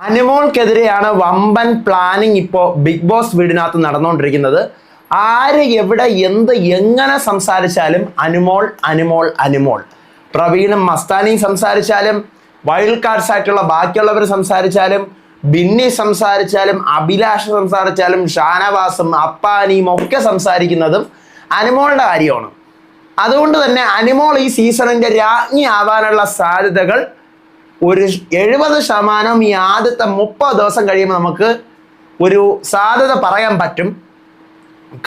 അനുമോൾക്കെതിരെയാണ് വമ്പൻ പ്ലാനിങ് ഇപ്പോൾ big boss വീടിനകത്ത് നടന്നുകൊണ്ടിരിക്കുന്നത് ആര് എവിടെ എന്ത് എങ്ങനെ സംസാരിച്ചാലും അനുമോൾ അനുമോൾ അനുമോൾ. പ്രവീണും മസ്താനിയും സംസാരിച്ചാലും വൈൽഡ് കാർഡ്സ് ആയിട്ടുള്ള ബാക്കിയുള്ളവർ സംസാരിച്ചാലും ബിന്നി സംസാരിച്ചാലും അഭിലാഷ് സംസാരിച്ചാലും ഷാനവാസും അപ്പാനിയും ഒക്കെ സംസാരിക്കുന്നതും അനുമോളുടെ കാര്യമാണ്. അതുകൊണ്ട് തന്നെ അനുമോൾ ഈ സീസണിന്റെ രാജ്ഞി ആവാനുള്ള സാധ്യതകൾ ഒരു എഴുപത് ശതമാനം ഈ ആദ്യത്തെ മുപ്പത് ദിവസം കഴിയുമ്പോൾ നമുക്ക് ഒരു സാധ്യത പറയാൻ പറ്റും.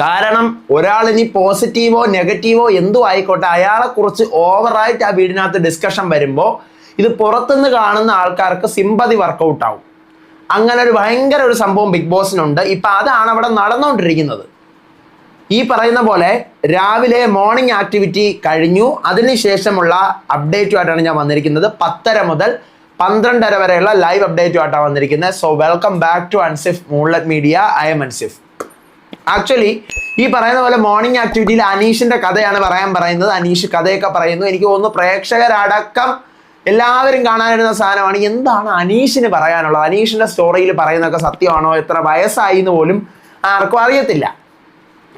കാരണം ഒരാൾ ഇനി പോസിറ്റീവോ നെഗറ്റീവോ എന്തോ ആയിക്കോട്ടെ അയാളെ കുറിച്ച് ഓവറായിട്ട് ആ വീടിനകത്ത് ഡിസ്കഷൻ വരുമ്പോൾ ഇത് പുറത്തുനിന്ന് കാണുന്ന ആൾക്കാർക്ക് സിമ്പതി വർക്കൗട്ട് ആവും. അങ്ങനെ ഒരു ഭയങ്കര ഒരു സംഭവം ബിഗ് ബോസിനുണ്ട്. ഇപ്പൊ അതാണ് അവിടെ നടന്നുകൊണ്ടിരിക്കുന്നത്. ഈ പറയുന്ന പോലെ രാവിലെ മോർണിംഗ് ആക്ടിവിറ്റി കഴിഞ്ഞു. അതിനുശേഷമുള്ള അപ്ഡേറ്റുമായിട്ടാണ് ഞാൻ വന്നിരിക്കുന്നത്. പത്തര മുതൽ പന്ത്രണ്ടര വരെയുള്ള ലൈവ് അപ്ഡേറ്റുമായിട്ടാണ് വന്നിരിക്കുന്നത്. So welcome back to Ansif moonlet media I'm Ansif actually ഈ പറയുന്ന പോലെ മോർണിംഗ് ആക്ടിവിറ്റിയിൽ അനീഷിന്റെ കഥയാണ് പറയാൻ പറയുന്നത്. അനീഷ് കഥയൊക്കെ പറയുന്നു. എനിക്ക് തോന്നുന്നു പ്രേക്ഷകരടക്കം എല്ലാവരും കാണാനിരുന്ന സാധനമാണ്. എന്താണ് അനീഷിന് പറയാനുള്ളത്? അനീഷിന്റെ സ്റ്റോറിയിൽ പറയുന്നതൊക്കെ സത്യമാണോ? എത്ര വയസ്സായി എന്ന് പോലും ആർക്കും അറിയത്തില്ല.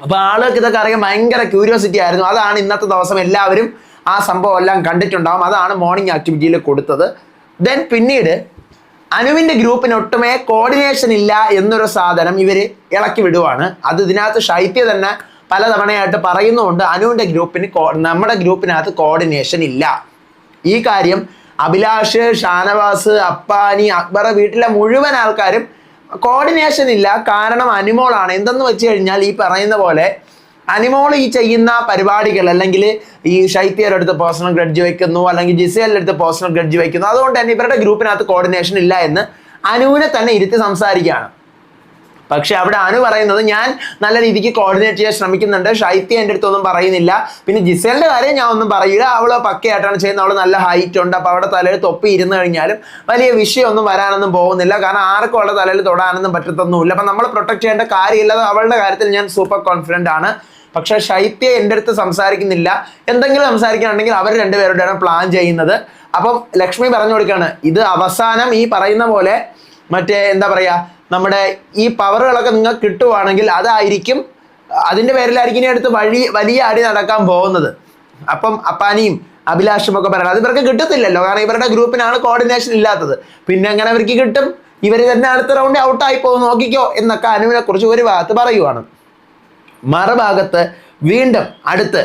അപ്പൊ ആളുകൾക്ക് ഇതൊക്കെ അറിയാൻ ഭയങ്കര ക്യൂരിയോസിറ്റി ആയിരുന്നു. അതാണ് ഇന്നത്തെ ദിവസം എല്ലാവരും ആ സംഭവം എല്ലാം കണ്ടിട്ടുണ്ടാവും. അതാണ് മോർണിംഗ് ആക്ടിവിറ്റിയിൽ കൊടുത്തത്. ദെൻ പിന്നീട് അനുവിന്റെ ഗ്രൂപ്പിന് ഒട്ടുമേ കോർഡിനേഷൻ ഇല്ല എന്നൊരു സാധനം ഇവർ ഇളക്കി വിടുവാണ്. അത് ഇതിനകത്ത് ശൈത്യ തന്നെ പലതവണയായിട്ട് പറയുന്നുണ്ട് അനുവിന്റെ ഗ്രൂപ്പിന് നമ്മുടെ ഗ്രൂപ്പിനകത്ത് കോർഡിനേഷൻ ഇല്ല. ഈ കാര്യം അഭിലാഷ് ഷാനവാസ് അപ്പാനി അക്ബറ വീട്ടിലെ മുഴുവൻ ആൾക്കാരും കോർഡിനേഷൻ ഇല്ല കാരണം അനിമോളാണ്. എന്തെന്ന് വെച്ച് കഴിഞ്ഞാൽ ഈ പറയുന്ന പോലെ അനിമോൾ ഈ ചെയ്യുന്ന പരിപാടികൾ അല്ലെങ്കിൽ ഈ ഷൈത്യയുടെ അടുത്ത് പേഴ്സണൽ ഗ്രഡ്ജ് വയ്ക്കുന്നു അല്ലെങ്കിൽ ജിസേലിന്റെ അടുത്ത് പേഴ്സണൽ ഗ്രഡ്ജ് വയ്ക്കുന്നു അതുകൊണ്ട് തന്നെ ഇവരുടെ ഗ്രൂപ്പിനകത്ത് കോർഡിനേഷൻ ഇല്ല എന്ന് അനുവിനെ തന്നെ ഇരുത്തി സംസാരിക്കുകയാണ്. പക്ഷെ അവിടെ അനു പറയുന്നത് ഞാൻ നല്ല രീതിക്ക് കോർഡിനേറ്റ് ചെയ്യാൻ ശ്രമിക്കുന്നുണ്ട്. ഷൈത്യ എന്റെ അടുത്തൊന്നും പറയുന്നില്ല. പിന്നെ ജിസേലിന്റെ കാര്യം ഞാൻ ഒന്നും പറയില്ല. അവൾ പക്കയായിട്ടാണ് ചെയ്യുന്നത്. അവൾ നല്ല ഹൈറ്റ് ഉണ്ട്. അപ്പൊ അവിടെ തലയിൽ തൊപ്പി ഇരുന്ന് കഴിഞ്ഞാലും വലിയ വിഷയമൊന്നും വരാനൊന്നും പോകുന്നില്ല. കാരണം ആർക്കും അവളുടെ തലയിൽ തൊടാനൊന്നും പറ്റത്തൊന്നുമില്ല. അപ്പൊ നമ്മൾ പ്രൊട്ടക്ട് ചെയ്യേണ്ട കാര്യമില്ല അവളുടെ കാര്യത്തിൽ ഞാൻ സൂപ്പർ കോൺഫിഡന്റ് ആണ്. പക്ഷെ ശൈത്യ എന്റെ അടുത്ത് സംസാരിക്കുന്നില്ല. എന്തെങ്കിലും സംസാരിക്കുകയാണെങ്കിൽ അവർ രണ്ടുപേരുടെയാണ് പ്ലാൻ ചെയ്യുന്നത്. അപ്പം ലക്ഷ്മി പറഞ്ഞു കൊടുക്കുകയാണ് ഇത് അവസാനം ഈ പറയുന്ന പോലെ മറ്റേ എന്താ പറയുക നമ്മുടെ ഈ പവറുകളൊക്കെ നിങ്ങൾക്ക് കിട്ടുവാണെങ്കിൽ അതായിരിക്കും അതിന്റെ പേരിലായിരിക്കും ഇനി അടുത്ത് വഴി വലിയ അടി നടക്കാൻ പോകുന്നത്. അപ്പം അപ്പാനിയും അഭിലാഷും ഒക്കെ പറയണം അത് ഇവർക്ക് കിട്ടത്തില്ലല്ലോ കാരണം ഇവരുടെ ഗ്രൂപ്പിനാണ് കോർഡിനേഷൻ ഇല്ലാത്തത്. പിന്നെ അങ്ങനെ അവർക്ക് കിട്ടും? ഇവർ തന്നെ അടുത്ത റൗണ്ട് ഔട്ടായി പോകും നോക്കിക്കോ എന്നൊക്കെ അനുവിനെ കുറിച്ച് ഒരു ഭാഗത്ത് പറയുവാണ്. മറുഭാഗത്ത് വീണ്ടും അടുത്ത്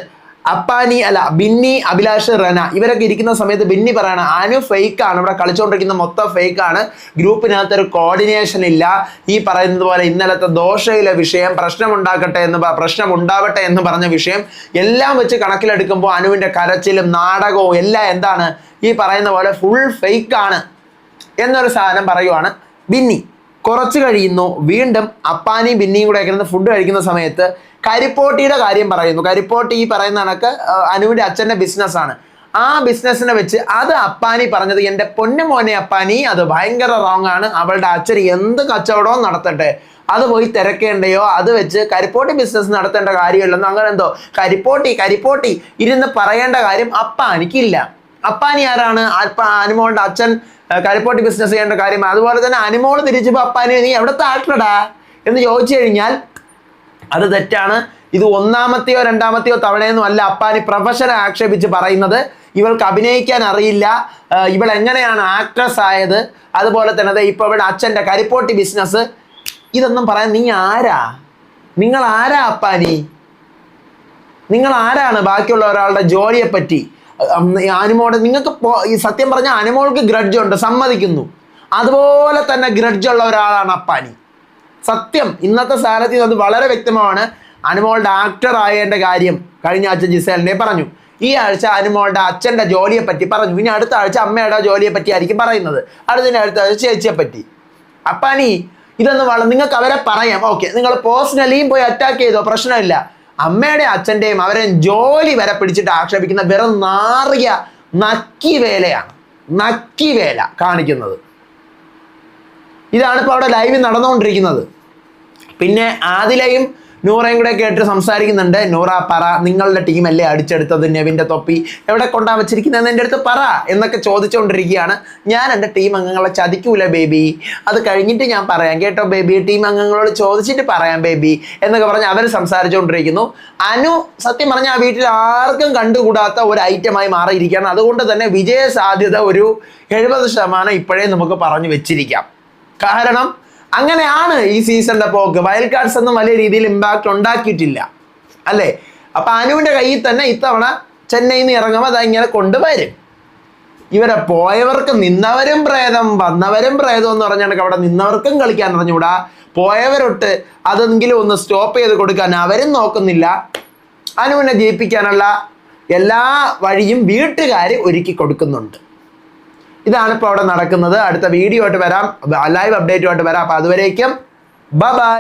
അപ്പാനി അല്ല ബിന്നി അഭിലാഷ് റന ഇവരൊക്കെ ഇരിക്കുന്ന സമയത്ത് ബിന്നി പറയാണ് അനു ഫേക്ക് ആണ്. ഇവിടെ കളിച്ചുകൊണ്ടിരിക്കുന്ന മൊത്തം ഫേക്ക് ആണ്. ഗ്രൂപ്പിനകത്ത് ഒരു കോർഡിനേഷൻ ഇല്ല. ഈ പറയുന്നത് പോലെ ഇന്നലത്തെ ദോഷയിലെ വിഷയം പ്രശ്നമുണ്ടാക്കട്ടെ എന്ന് പ്രശ്നം ഉണ്ടാവട്ടെ എന്ന് പറഞ്ഞ വിഷയം എല്ലാം വെച്ച് കണക്കിലെടുക്കുമ്പോൾ അനുവിന്റെ കരച്ചിലും നാടകവും എല്ലാം എന്താണ്? ഈ പറയുന്ന പോലെ ഫുൾ ഫേക്ക് ആണ്. എന്നൊരു സാധനം പറയുവാണ് ബിന്നി. കുറച്ച് കഴിയുന്നു. വീണ്ടും അപ്പാനിയും ബിന്നിയും കൂടെ കിടന്ന് ഫുഡ് കഴിക്കുന്ന സമയത്ത് കരിപ്പോട്ടിയുടെ കാര്യം പറയുന്നു. കരിപ്പോട്ടി ഈ പറയുന്ന കണക്ക് അനുവിന്റെ അച്ഛന്റെ ബിസിനസ്സാണ് ആ ബിസിനസ്സിനെ വെച്ച് അത് അപ്പാനി പറഞ്ഞത് എന്റെ പൊന്നു മോനെ അപ്പാനി അത് ഭയങ്കര റോങ് ആണ്. അവളുടെ അച്ഛൻ എന്ത് കച്ചവടവും നടത്തട്ടെ അത് പോയി തിരക്കേണ്ടയോ? അത് വെച്ച് കരിപ്പോട്ടി ബിസിനസ് നടത്തേണ്ട കാര്യമില്ലെന്നോ? അങ്ങനെ എന്തോ? കരിപ്പോട്ടി കരിപ്പോട്ടി ഇരുന്ന് പറയേണ്ട കാര്യം അപ്പാനിക്കില്ല. അപ്പാനി ആരാണ്? അനുമോളുടെ അച്ഛൻ കരിപ്പോട്ടി ബിസിനസ് ചെയ്യേണ്ട കാര്യം. അതുപോലെ തന്നെ അനുമോൾ തിരിച്ചു അപ്പാനി നീ എവിടെ താഴ്ത്തടാ? എന്ന് ചോദിച്ചു കഴിഞ്ഞാൽ അത് തെറ്റാണ്. ഇത് ഒന്നാമത്തെയോ രണ്ടാമത്തെയോ തവണയൊന്നും അല്ല അപ്പാനി പ്രൊഫഷനെ ആക്ഷേപിച്ച് പറയുന്നത്. ഇവൾക്ക് അഭിനയിക്കാൻ അറിയില്ല. ഇവൾ എങ്ങനെയാണ് ആക്ട്രസ് ആയത്? അതുപോലെ തന്നെ ഇപ്പൊ ഇവിടെ അച്ഛന്റെ കരിപ്പോട്ടി ബിസിനസ് ഇതൊന്നും പറയാൻ നീ ആരാ? നിങ്ങൾ ആരാ അപ്പാനി? നിങ്ങൾ ആരാണ് ബാക്കിയുള്ള ഒരാളുടെ ജോലിയെ അനുമോട് നിങ്ങൾക്ക് ഈ സത്യം പറഞ്ഞാൽ ആനിമോൾക്ക് ഗ്രഡ്ജ് ഉണ്ട് സമ്മതിക്കുന്നു. അതുപോലെ തന്നെ ഗ്രഡ്ജ് ഉള്ള ഒരാളാണ് അപ്പാനി. സത്യം ഇന്നത്തെ സ്ഥാനത്ത് അത് വളരെ വ്യക്തമാണ്. അനുമോളുടെ ആക്ടർ ആയേണ്ട കാര്യം കഴിഞ്ഞ ആഴ്ച ജിസേലിനെ പറഞ്ഞു. ഈ ആഴ്ച അനുമോളുടെ അച്ഛന്റെ ജോലിയെ പറ്റി പറഞ്ഞു. ഇനി അടുത്ത ആഴ്ച അമ്മയുടെ ജോലിയെ പറ്റി ആയിരിക്കും പറയുന്നത്. അടുത്തതിന്റെ അടുത്ത ആഴ്ച ചേച്ചിയെ പറ്റി അപ്പാനി ഇതൊന്നും വളരെ നിങ്ങൾക്ക് അവരെ പറയാം. ഓക്കെ നിങ്ങൾ പേഴ്സണലിയും പോയി അറ്റാക്ക് ചെയ്തോ? പ്രശ്നമില്ല. അമ്മയുടെ അച്ഛന്റെയും അവരെ ജോലി വരെ പിടിച്ചിട്ട് ആക്ഷേപിക്കുന്ന വെറും നാറിയ നക്കി വേലയാണ് നക്കി വേല കാണിക്കുന്നത്. ഇതാണ് ഇപ്പോൾ അവിടെ ലൈവ് നടന്നുകൊണ്ടിരിക്കുന്നത്. പിന്നെ ആദിലയും നൂറയും കൂടെ കേട്ട് സംസാരിക്കുന്നുണ്ട്. നൂറ പറ നിങ്ങളുടെ ടീമല്ലേ അടിച്ചെടുത്തത് നെവിന്റെ തൊപ്പി? എവിടെ കൊണ്ടാ വെച്ചിരിക്കുന്നതെന്ന് എന്റെ അടുത്ത് പറ എന്നൊക്കെ ചോദിച്ചുകൊണ്ടിരിക്കുകയാണ് ഞാൻ എന്റെ ടീം അംഗങ്ങളെ ചതിക്കൂല ബേബി അത് കഴിഞ്ഞിട്ട് ഞാൻ പറയാം. കേട്ടോ ബേബി ടീം അംഗങ്ങളോട് ചോദിച്ചിട്ട് പറയാം ബേബി എന്നൊക്കെ പറഞ്ഞ് അവർ സംസാരിച്ചുകൊണ്ടിരിക്കുന്നു അനു സത്യം പറഞ്ഞാൽ ആ വീട്ടിൽ ആർക്കും കണ്ടുകൂടാത്ത ഒരു ഐറ്റമായി മാറിയിരിക്കുകയാണ്. അതുകൊണ്ട് തന്നെ വിജയ സാധ്യത ഒരു എഴുപത് ശതമാനം ഇപ്പോഴേ നമുക്ക് പറഞ്ഞു വെച്ചിരിക്കാം. കാരണം അങ്ങനെയാണ് ഈ സീസണിന്റെ പോക്ക്. വൈൽഡ് കാർഡ്സ് ഒന്നും വലിയ രീതിയിൽ ഇമ്പാക്ട് ഉണ്ടാക്കിയിട്ടില്ല. അല്ലേ? അപ്പൊ അനുവിന്റെ കയ്യിൽ തന്നെ ഇത്തവണ ചെന്നൈയിൽ നിന്ന് ഇറങ്ങുമ്പോൾ അത് കൊണ്ടുവരും. ഇവരെ പോയവർക്ക് നിന്നവരും പ്രേതം വന്നവരും പ്രേതം എന്ന് പറഞ്ഞാൽ അവിടെ നിന്നവർക്കും കളിക്കാൻ അറിഞ്ഞുകൂടാ. പോയവരൊട്ട് അതെങ്കിലും ഒന്ന് സ്റ്റോപ്പ് ചെയ്ത് കൊടുക്കാൻ അവരും നോക്കുന്നില്ല. അനുവിനെ ജയിപ്പിക്കാനുള്ള എല്ലാ വഴിയും വീട്ടുകാർ ഒരുക്കി കൊടുക്കുന്നുണ്ട്. ഇതാണ് ഇപ്പോൾ അവിടെ നടക്കുന്നത്. അടുത്ത വീഡിയോ ആയിട്ട് വരാം. ലൈവ് അപ്ഡേറ്റുമായിട്ട് വരാം. അപ്പോൾ അതുവരേക്കും. ബ ബൈ